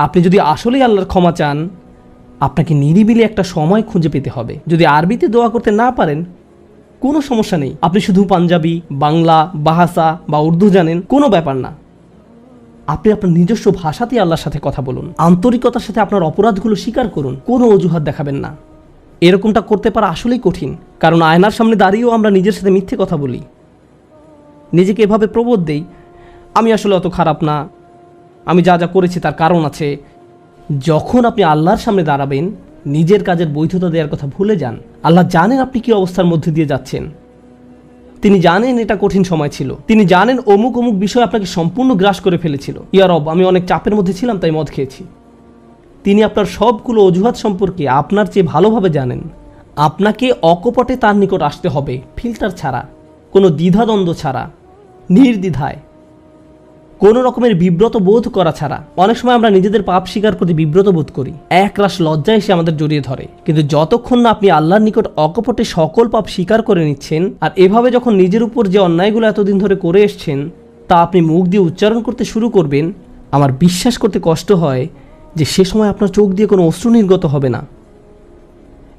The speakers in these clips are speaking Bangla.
আপনি যদি আসলেই আল্লাহর ক্ষমা চান, আপনাকে নিরিবিলি একটা সময় খুঁজে পেতে হবে। যদি আরবিতে দোয়া করতে না পারেন, কোনো সমস্যা নেই। আপনি শুধু পাঞ্জাবি, বাংলা, বাহাসা বা উর্দু জানেন, কোনো ব্যাপার না। আপনি আপনার নিজস্ব ভাষাতেই আল্লাহর সাথে কথা বলুন। আন্তরিকতার সাথে আপনার অপরাধগুলো স্বীকার করুন। কোনো অজুহাত দেখাবেন না। এরকমটা করতে পারা আসলেই কঠিন, কারণ আয়নার সামনে দাঁড়িয়েও আমরা নিজের সাথে মিথ্যে কথা বলি। নিজেকে এভাবে প্রবোধ দেই, আমি আসলে অত খারাপ না। আমি যা যা করেছি তার কারণ আছে। যখন আপনি আল্লাহর সামনে দাঁড়াবেন, নিজের কাজের বৈধতা দেওয়ার কথা ভুলে যান, আল্লাহ জানেন আপনি কি অবস্থার মধ্যে দিয়ে যাচ্ছেন। তিনি জানেন এটা কঠিন সময় ছিল। তিনি জানেন অমুক অমুক বিষয় আপনাকে সম্পূর্ণ গ্রাস করে ফেলেছিল। ইয়ারব আমি অনেক চাপের মধ্যে ছিলাম, তাই মদ খেয়েছি। তিনি আপনার সবগুলো অজুহাত সম্পর্কে আপনার চেয়ে ভালোভাবে জানেন। আপনাকে অকপটে তার নিকট আসতে হবে, ফিল্টার ছাড়া, কোনো দ্বিধাদ্বন্দ্ব ছাড়া, নির্দ্বিধায়। কোনো রকমের বিব্রত বোধ করা ছাড়া অনেক সময় আমরা নিজেদের পাপ স্বীকার করতে বিব্রত বোধ করি। এক রাশ লজ্জা এসে আমাদের জড়িয়ে ধরে। কিন্তু যতক্ষণ না আপনি আল্লাহর নিকট অকপটে সকল পাপ স্বীকার করে নিচ্ছেন, আর এভাবে যখন নিজের উপর যে অন্যায়গুলো এতদিন ধরে করে এসছেন, তা আপনি মুখ দিয়ে উচ্চারণ করতে শুরু করবেন, আমার বিশ্বাস করতে কষ্ট হয় যে সে সময় আপনার চোখ দিয়ে কোনো অশ্রু নির্গত হবে না।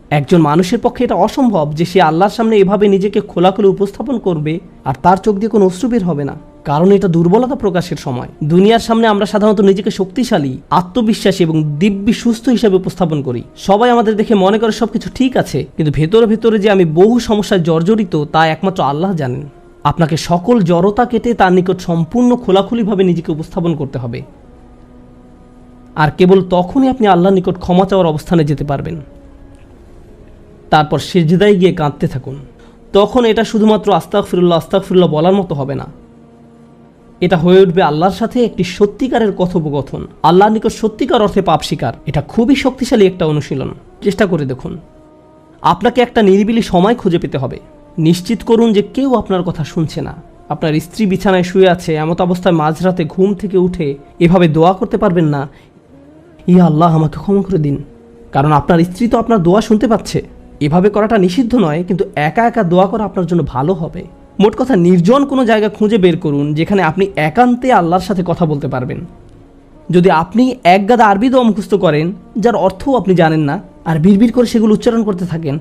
একজন মানুষের পক্ষে এটা অসম্ভব যে সে আল্লাহর সামনে এভাবে নিজেকে খোলাখুলি উপস্থাপন করবে, আর তার চোখ দিয়ে কোনো অশ্রু বের হবে না। কারণ এটা দুর্বলতা প্রকাশের সময়। দুনিয়ার সামনে আমরা সাধারণত নিজেকে শক্তিশালী, আত্মবিশ্বাসী এবং দিব্যি সুস্থ হিসেবে উপস্থাপন করি। সবাই আমাদের দেখে মনে করে সবকিছু ঠিক আছে, কিন্তু ভেতরে ভেতরে যে আমি বহু সমস্যায় জর্জরিত তা একমাত্র আল্লাহ জানেন। আপনাকে সকল জড়তা কেটে তার নিকট সম্পূর্ণ খোলাখুলিভাবে নিজেকে উপস্থাপন করতে হবে। আর কেবল তখনই আপনি আল্লাহর নিকট ক্ষমা চাওয়ার অবস্থানে যেতে পারবেন। তারপর সেজদায় গিয়ে কাঁদতে থাকুন। তখন এটা শুধুমাত্র আস্তাক ফিরুল্লাহ আস্তাক ফিরুল্লাহ বলার মতো হবে না। এটা হয়ে উঠবে আল্লাহর সাথে একটি সত্যিকারের কথোপকথন। আল্লাহর নিকট সত্যিকার অর্থে পাপ শিকার। এটা খুবই শক্তিশালী একটা অনুশীলন। চেষ্টা করে দেখুন। আপনাকে একটা নিরিবিলি সময় খুঁজে পেতে হবে। নিশ্চিত করুন যে কেউ আপনার কথা শুনছে না। আপনার স্ত্রী বিছানায় শুয়ে আছে, এমত অবস্থায় মাঝরাতে ঘুম থেকে উঠে এভাবে দোয়া করতে পারবেন না। ইয়া আল্লাহ, আমাকে ক্ষমা করে দিন। কারণ আপনার স্ত্রী তো আপনার দোয়া শুনতে পাচ্ছে। এভাবে করাটা নিষিদ্ধ নয়, কিন্তু একা একা দোয়া করা আপনার জন্য ভালো হবে। মোট কথা নির্জন কোনো জায়গা খুঁজে বের করুন যেখানে আপনি একান্তে আল্লাহর সাথে কথা বলতে পারবেন। যদি আপনি এক গাদা আরবি দোয়া মুখস্থ করেন, যার অর্থও আপনি জানেন না, আর বিড়বিড় করে সেগুলো উচ্চারণ করতে থাকেন।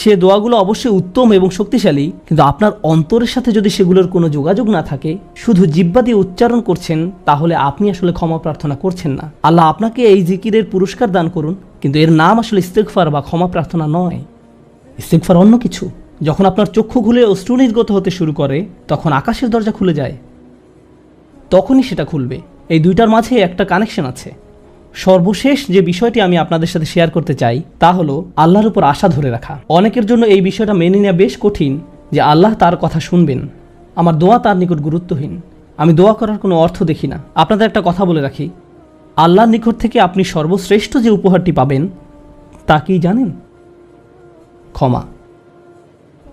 সে দোয়াগুলো অবশ্যই উত্তম এবং শক্তিশালী, কিন্তু আপনার অন্তরের সাথে যদি সেগুলোর কোনো যোগাযোগ না থাকে, শুধু জিব্বা দিয়ে উচ্চারণ করছেন, তাহলে আপনি আসলে ক্ষমা প্রার্থনা করছেন না। আল্লাহ আপনাকে এই জিকিরের পুরস্কার দান করুন, কিন্তু এর নাম আসলে ইস্তেকফার বা ক্ষমা প্রার্থনা নয়। ইস্তেকফার অন্য কিছু। যখন আপনার চক্ষু খুলে অশ্রু নির্গত হতে শুরু করে, তখন আকাশের দরজা খুলে যায়। তখনই সেটা খুলবে। এই দুইটার মাঝে একটা কানেকশন আছে। সর্বশেষ যে বিষয়টি আমি আপনাদের সাথে শেয়ার করতে চাই, তা হলো আল্লাহর উপর আশা ধরে রাখা। অনেকের জন্য এই বিষয়টা মেনে নেওয়া বেশ কঠিন যে আল্লাহ তার কথা শুনবেন। আমার দোয়া তার নিকট গুরুত্বহীন। আমি দোয়া করার কোনো অর্থ দেখি না। আপনাদের একটা কথা বলে রাখি। আল্লাহর নিকট থেকে আপনি সর্বশ্রেষ্ঠ যে উপহারটি পাবেন, তা কি জানেন? ক্ষমা।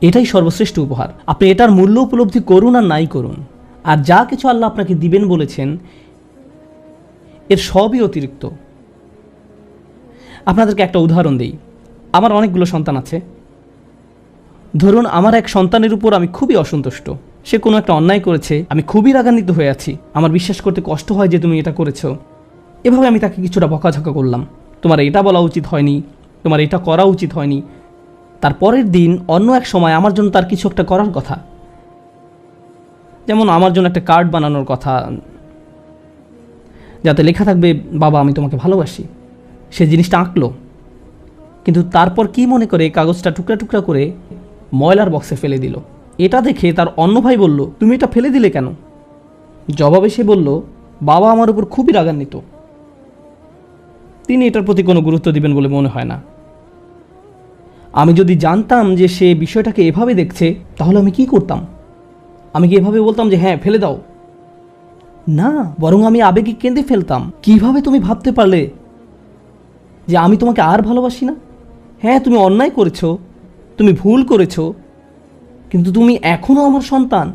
এটাই সর্বশ্রেষ্ঠ উপহার। আপনি এটার মূল্য উপলব্ধি করুন আর নাই করুন। আর যা কিছু আল্লাহ আপনাকে দিবেন বলেছেন, এর সবই অতিরিক্ত। আপনাদেরকে একটা উদাহরণ দিই। আমার অনেকগুলো সন্তান আছে। ধরুন, আমার এক সন্তানের উপর আমি খুবই অসন্তুষ্ট। সে কোনো একটা অন্যায় করেছে, আমি খুবই রাগান্বিত হয়ে আছি। আমার বিশ্বাস করতে কষ্ট হয় যে তুমি এটা করেছ। এভাবে আমি তাকে কিছুটা বকাঝকা করলাম। তোমার এটা বলা উচিত হয়নি, তোমার এটা করা উচিত হয়নি। তার পরের দিন অন্য এক সময় আমার জন্য তার কিছু একটা করার কথা। যেমন আমার জন্য একটা কার্ড বানানোর কথা। যাতে লেখা থাকবে, বাবা, আমি তোমাকে ভালোবাসি। সে জিনিসটা আঁকলো। কিন্তু তারপর কি মনে করে কাগজটা টুকরা টুকরা করে ময়লার বক্সে ফেলে দিল। এটা দেখে তার অন্য ভাই বলল, তুমি এটা ফেলে দিলে কেন? জবাবে সে বলল, বাবা, আমার উপর খুবই রাগান্বিত। তিনি এটার প্রতি কোনো গুরুত্ব দিবেন বলে মনে হয় না। আমি যদি জানতাম যে সে বিষয়টাকে এভাবে দেখছে, তাহলে আমি কি করতাম? আমি কি এভাবে বলতাম যে হ্যাঁ ফেলে দাও না, বরং আমি আবেগে কেঁদে ফেলতাম। কীভাবে তুমি ভাবতে পারলে যে আমি তোমাকে আর ভালোবাসি না? হ্যাঁ তুমি অন্যায় করেছ, তুমি ভুল করেছ, কিন্তু তুমি এখনও আমার সন্তান।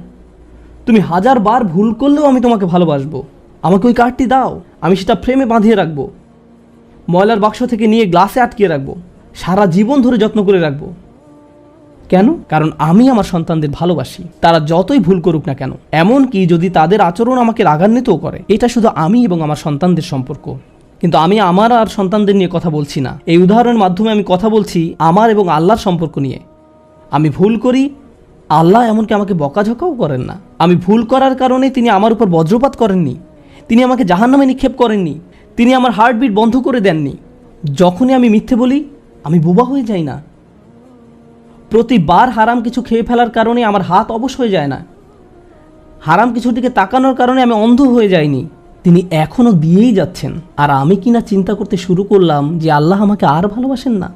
তুমি হাজার বার ভুল করলেও আমি তোমাকে ভালোবাসবো। আমাকে ওই কার্ডটি দাও, আমি সেটা ফ্রেমে বাঁধিয়ে রাখব। ময়লার বাক্স থেকে নিয়ে গ্লাসে আটকিয়ে রাখব। সারা জীবন ধরে যত্ন করে রাখব। কেন? কারণ আমি আমার সন্তানদের ভালোবাসি। তারা যতই ভুল করুক না কেন, এমনকি যদি তাদের আচরণ আমাকে রাগান্বিতও করে, এটা শুধু আমি এবং আমার সন্তানদের সম্পর্ক। কিন্তু আমি আমার আর সন্তানদের নিয়ে কথা বলছি না। এই উদাহরণের মাধ্যমে আমি কথা বলছি আমার এবং আল্লাহর সম্পর্ক নিয়ে। আমি ভুল করি, আল্লাহ এমনকি আমাকে বকাঝকাও করেন না। আমি ভুল করার কারণে তিনি আমার উপর বজ্রপাত করেননি। তিনি আমাকে জাহান্নামে নিক্ষেপ করেননি। তিনি আমার হার্টবিট বন্ধ করে দেননি। যখনই আমি মিথ্যে বলি আমি বোবা হয়ে যাই না। প্রতিবার হারাম কিছু খেয়ে ফেলার কারণে আমার হাত অবশ হয়ে যায় না। হারাম কিছুর দিকে তাকানোর কারণে আমি অন্ধ হয়ে যাইনি। তিনি এখনও দিয়েই যাচ্ছেন। আর আমি কিনা চিন্তা করতে শুরু করলাম যে আল্লাহ আমাকে আর ভালোবাসেন না।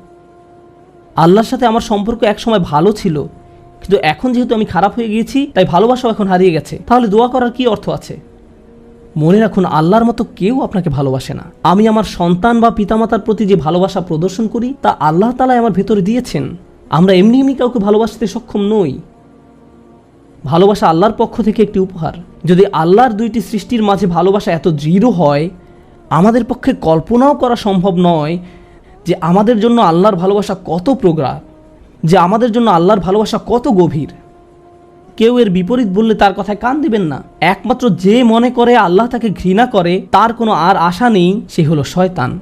আল্লাহর সাথে আমার সম্পর্ক একসময় ভালো ছিল। কিন্তু এখন যেহেতু আমি খারাপ হয়ে গিয়েছি, তাই ভালোবাসাও এখন হারিয়ে গেছে। তাহলে দোয়া করার কি অর্থ আছে? মনে রাখুন, আল্লাহর মতো কেউ আপনাকে ভালোবাসে না। আমি আমার সন্তান বা পিতামাতার প্রতি যে ভালোবাসা প্রদর্শন করি, তা আল্লাহ তালাই আমার ভেতরে দিয়েছেন। আমরা এমনি এমনি কাউকে ভালোবাসতে সক্ষম নই। ভালোবাসা আল্লাহর পক্ষ থেকে একটি উপহার। যদি আল্লাহর দুইটি সৃষ্টির মাঝে ভালোবাসা এত দৃঢ় হয়, আমাদের পক্ষে কল্পনাও করা সম্ভব নয় যে আমাদের জন্য আল্লাহর ভালোবাসা কত প্রগাঢ়, যে আমাদের জন্য আল্লাহর ভালোবাসা কত গভীর। কেউ এর বিপরীত বললে তার কথায় কান দিবেন না। একমাত্র যে মনে করে আল্লাহ তাকে ঘৃণা করে, তার কোনো আর আশা নেই, সে হলো শয়তান।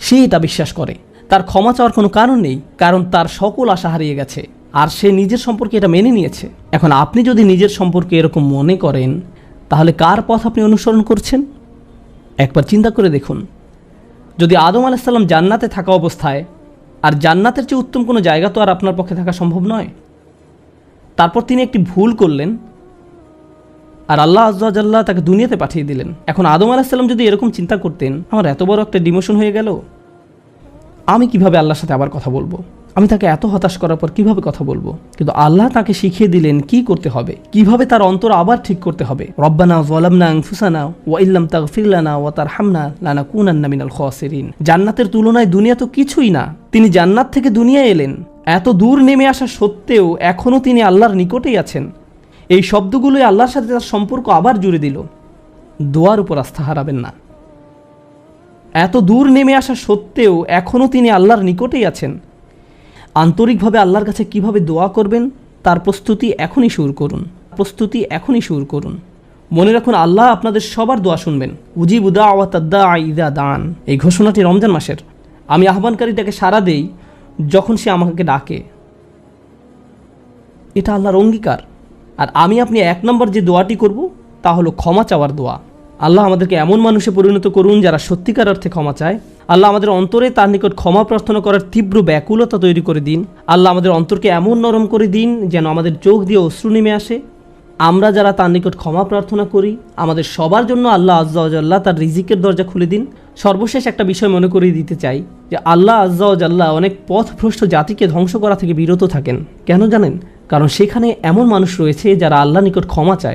সে এটা বিশ্বাস করে। তার ক্ষমা চাওয়ার কোনো কারণ নেই, কারণ তার সকল আশা হারিয়ে গেছে। আর সে নিজের সম্পর্কে এটা মেনে নিয়েছে। এখন আপনি যদি নিজের সম্পর্কে এরকম মনে করেন, তাহলে কার পথ আপনি অনুসরণ করছেন? একবার চিন্তা করে দেখুন। যদি আদম আলাহিসাল্লাম জান্নাতে থাকা অবস্থায়, আর জান্নাতের চেয়ে উত্তম কোনো জায়গা তো আর আপনার পক্ষে থাকা সম্ভব নয়? তারপর তিনি একটি ভুল করলেন আর আল্লাহ আজ্লাহ তাকে দুনিয়াতে পাঠিয়ে দিলেন। এখন আদম আলাহিসাল্লাম যদি এরকম চিন্তা করতেন, আমার এত বড় একটা ডিমোশন হয়ে গেল। আমি কীভাবে আল্লাহর সাথে আবার কথা বলব? আমি তাকে এত হতাশ করার পর কীভাবে কথা বলব? কিন্তু আল্লাহ তাকে শিখিয়ে দিলেন কি করতে হবে, কীভাবে তার অন্তর আবার ঠিক করতে হবে। রব্বানা ওয়ালামনা আনফুসানা ওয়া ইল্লাম তাগফির লানা ওয়া তারহামনা লানা কুনান্না মিনাল খাসিরিন। জান্নাতের তুলনায় দুনিয়া তো কিছুই না। তিনি জান্নাত থেকে দুনিয়ায় এলেন। এত দূর নেমে আসা সত্ত্বেও এখনও তিনি আল্লাহর নিকটেই আছেন। এই শব্দগুলোই আল্লাহর সাথে তার সম্পর্ক আবার জুড়ে দিল। দোয়ার উপর আস্থা হারাবেন না। এত দূর নেমে আসা সত্ত্বেও এখনও তিনি আল্লাহর নিকটেই আছেন। আন্তরিকভাবে আল্লাহর কাছে কীভাবে দোয়া করবেন, তার প্রস্তুতি এখনই শুরু করুন। প্রস্তুতি এখনই শুরু করুন। মনে রাখুন, আল্লাহ আপনাদের সবার দোয়া শুনবেন। উজিব উদা আওয়াতাদ্দা আইদা দান এই ঘোষণাটি রমজান মাসের। আমি আহ্বানকারীটাকে সাড়া দেই যখন সে আমাকে ডাকে, এটা আল্লাহর অঙ্গীকার। আর আমি আপনি এক নম্বর যে দোয়াটি করব, তা হলো ক্ষমা চাওয়ার দোয়া। আল্লাহ আমাদেরকে এমন মানুষে পরিণত করুন যারা সত্যিকার অর্থে ক্ষমা চায়। আল্লাহ আমাদের অন্তরে তার নিকট ক্ষমা প্রার্থনা করার তীব্র ব্যাকুলতা তৈরি করে দিন। আল্লাহ আমাদের অন্তরকে এমন নরম করে দিন যেন আমাদের চোখ দিয়ে অশ্রু নেমে আসে। আমরা যারা তার নিকট ক্ষমা প্রার্থনা করি, আমাদের সবার জন্য আল্লাহ আজ্লাহ তার রিজিকের দরজা খুলে দিন। সর্বশেষ একটা বিষয় মনে করিয়ে দিতে চাই যে আল্লাহ আজ্লাহ অনেক পথভ্রষ্ট জাতিকে ধ্বংস করা থেকে বিরত থাকেন। কেন জানেন? কারণ সেখানে এমন মানুষ রয়েছে যারা আল্লাহ নিকট ক্ষমা চায়।